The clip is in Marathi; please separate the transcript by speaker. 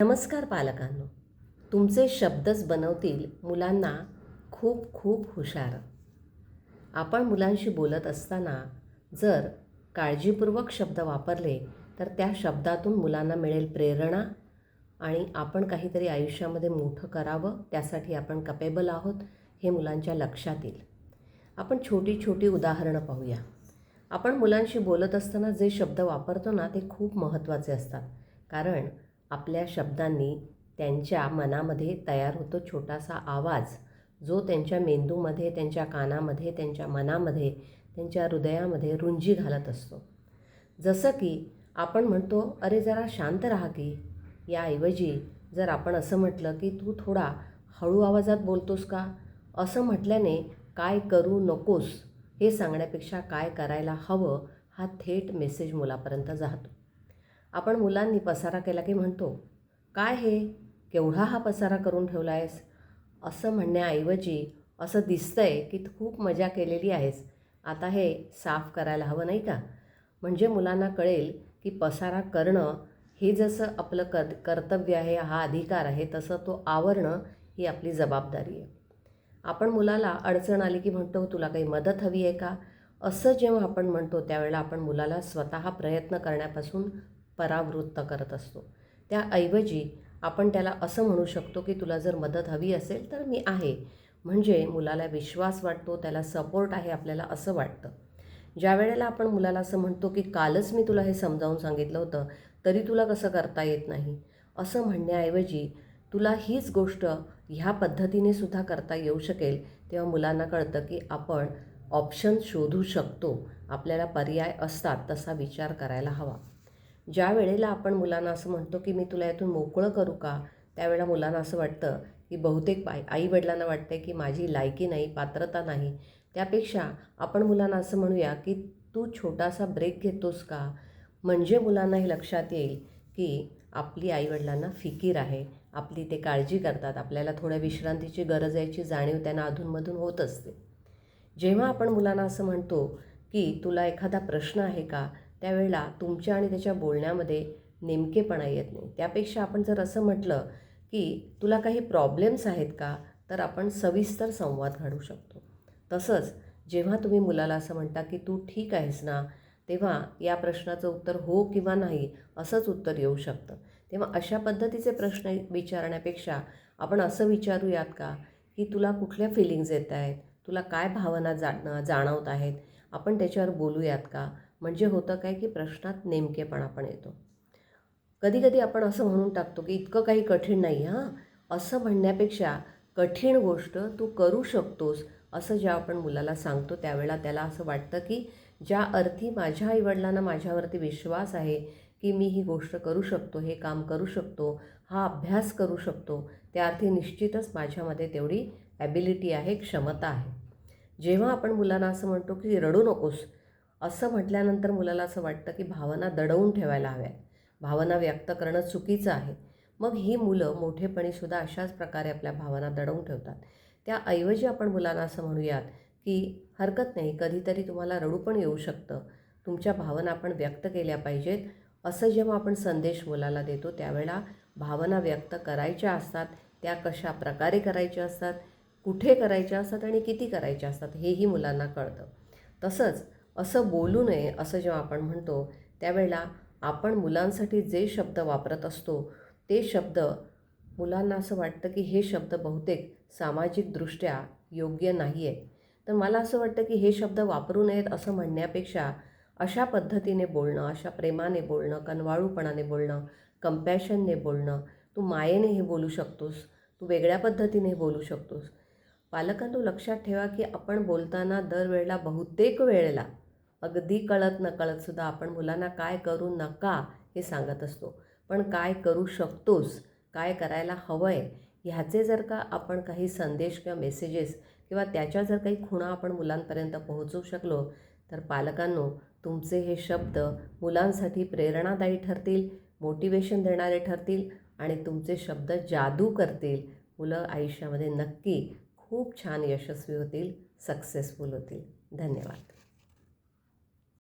Speaker 1: नमस्कार पालकांनो. तुमचे शब्दच बनवतील मुलांना खूप खूप हुशार. आपण मुलांशी बोलत असताना जर काळजीपूर्वक शब्द वापरले तर त्या शब्दातून मुलांना मिळेल प्रेरणा आणि आपण काहीतरी आयुष्यामध्ये मोठं करावं त्यासाठी आपण कपेबल आहोत हे मुलांच्या लक्षात येईल. आपण छोटी छोटी उदाहरणं पाहूया. आपण मुलांशी बोलत असताना जे शब्द वापरतो ना ते खूप महत्त्वाचे असतात. कारण आपल्या शब्दांनी त्यांच्या मनामध्ये तयार होतो छोटासा आवाज जो त्यांच्या मेंदूमध्ये त्यांच्या कानामध्ये त्यांच्या मनामध्ये त्यांच्या हृदयामध्ये रुंजी घालत असतो. जसं की आपण म्हणतो अरे जरा शांत राहा की. याऐवजी जर आपण असं म्हटलं की तू थोडा हळू आवाजात बोलतोस का? असं म्हटल्याने काय करू नकोस? हे सांगण्यापेक्षा काय करायला हवं? हा थेट मेसेज मुलापर्यंत जातो. आपण मुलांनी पसारा केला की म्हणतो काय हे? केवढा हा पसारा करून ठेवला आहेस असं म्हणण्याऐवजी असं दिसतंय की खूप मजा केलेली आहेस. आता हे साफ करायला हवं नाही का? म्हणजे मुलांना कळेल की पसारा करणं हे जसं आपलं कर कर्तव्य आहे हा अधिकार आहे तसं तो आवरणं ही आपली जबाबदारी आहे. आपण मुलाला अडचण आली की म्हणतो तुला काही मदत हवी आहे का? असं जेव्हा आपण म्हणतो त्यावेळेला आपण मुलाला स्वतः प्रयत्न करण्यापासून परावृत्त करत असतो. त्याऐवजी आपण त्याला असं म्हणू शकतो की तुला जर मदत हवी असेल तर मी आहे. म्हणजे मुलाला विश्वास वाटतो त्याला सपोर्ट आहे आपल्याला असं वाटतं. ज्या वेळेला आपण मुलाला असं म्हणतो की कालच मी तुला हे समजावून सांगितलं होतं तरी तुला कसं करता येत नाही? असं म्हणण्याऐवजी तुला हीच गोष्ट ह्या पद्धतीने सुद्धा करता येऊ शकेल तेव्हा मुलांना कळतं की आपण ऑप्शन शोधू शकतो. आपल्याला पर्याय असतात तसा विचार करायला हवा. ज्या वेळेला आपण मुलांना असं म्हणतो की मी तुला यातून मोकळं करू का त्यावेळेला मुलांना असं वाटतं की बहुतेक आई आईवडिलांना वाटतं की माझी लायकी नाही पात्रता नाही. त्यापेक्षा आपण मुलांना असं म्हणूया की तू छोटासा ब्रेक घेतोस का? म्हणजे मुलांना हे लक्षात येईल की आपली आईवडिलांना फिकीर आहे. आपली ते काळजी करतात. आपल्याला थोड्या विश्रांतीची गरज याची जाणीव त्यांना अधूनमधून होत असते. जेव्हा आपण मुलांना असं म्हणतो की तुला एखादा प्रश्न आहे का? त्यावेळेला तुमच्या आणि त्याच्या बोलण्यामध्ये नेमकेपणा येत नाही. त्यापेक्षा आपण जर असं म्हटलं की तुला काही प्रॉब्लेम्स आहेत का तर आपण सविस्तर संवाद घडू शकतो. तसंच जेव्हा तुम्ही मुलाला असं म्हणता की तू ठीक आहेस ना? तेव्हा या प्रश्नाचं उत्तर हो किंवा नाही असंच उत्तर येऊ शकतं. तेव्हा अशा पद्धतीचे प्रश्न विचारण्यापेक्षा आपण असं विचारूयात का की तुला कुठल्या फिलिंग्ज येत आहेत? तुला काय भावना जाणं जाणवत आहेत? आपण त्याच्यावर बोलूयात का? म्हणजे होतं काय की प्रश्नात नेमकेपणा पण येतो. कधीकधी आपण असं म्हणून टाकतो की इतकं काही कठीण नाही हां. असं म्हणण्यापेक्षा कठीण गोष्ट तू करू शकतोस असं जेव्हा आपण मुलाला सांगतो त्यावेळेला त्याला असं वाटतं की ज्या अर्थी माझ्या आईवडिलांना माझ्यावरती विश्वास आहे की मी ही गोष्ट करू शकतो हे काम करू शकतो हा अभ्यास करू शकतो त्या अर्थी निश्चितच माझ्यामध्ये तेवढी ॲबिलिटी आहे क्षमता आहे. जेव्हा आपण मुलांना असं म्हणतो की रडू नकोस असं म्हटल्यानंतर मुलाला असं वाटतं की भावना दडवून ठेवायला हव्यात. भावना व्यक्त करणं चुकीचं आहे. मग ही मुलं मोठेपणीसुद्धा अशाच प्रकारे आपल्या भावना दडवून ठेवतात. त्याऐवजी आपण मुलांना असं म्हणूयात की हरकत नाही कधीतरी तुम्हाला रडू पण येऊ शकतं. तुमच्या भावना आपण व्यक्त केल्या पाहिजेत. असं जेव्हा आपण संदेश मुलाला देतो त्यावेळेला भावना व्यक्त करायच्या असतात. त्या कशा प्रकारे करायच्या असतात? कुठे करायच्या असतात? आणि किती करायच्या असतात? हेही मुलांना कळतं. तसंच असं बोलू नये असं जेव्हा आपण म्हणतो त्यावेळेला आपण मुलांसाठी जे शब्द वापरत असतो ते शब्द मुलांना असं वाटतं की हे शब्द बहुतेक सामाजिकदृष्ट्या योग्य नाही आहे तर मला असं वाटतं की हे शब्द वापरू नयेत असं म्हणण्यापेक्षा अशा पद्धतीने बोलणं अशा प्रेमाने बोलणं कनवाळूपणाने बोलणं कम्पॅशनने बोलणं तू मायेने हे बोलू शकतोस तू वेगळ्या पद्धतीने बोलू शकतोस. पालकांनो लक्षात ठेवा की आपण बोलताना दरवेळेला बहुतेक वेळेला अगदी कळत नकळतसुद्धा आपण मुलांना काय करू नका हे सांगत असतो. पण काय करू शकतोस? काय करायला हवं आहे ह्याचे जर का आपण काही संदेश किंवा मेसेजेस किंवा त्याच्या जर काही खुणा आपण मुलांपर्यंत पोहोचवू शकलो तर पालकांनो तुमचे हे शब्द मुलांसाठी प्रेरणादायी ठरतील मोटिवेशन देणारे ठरतील आणि तुमचे शब्द जादू करतील. मुलं आयुष्यामध्ये नक्की खूप छान यशस्वी होतील सक्सेसफुल होतील. धन्यवाद.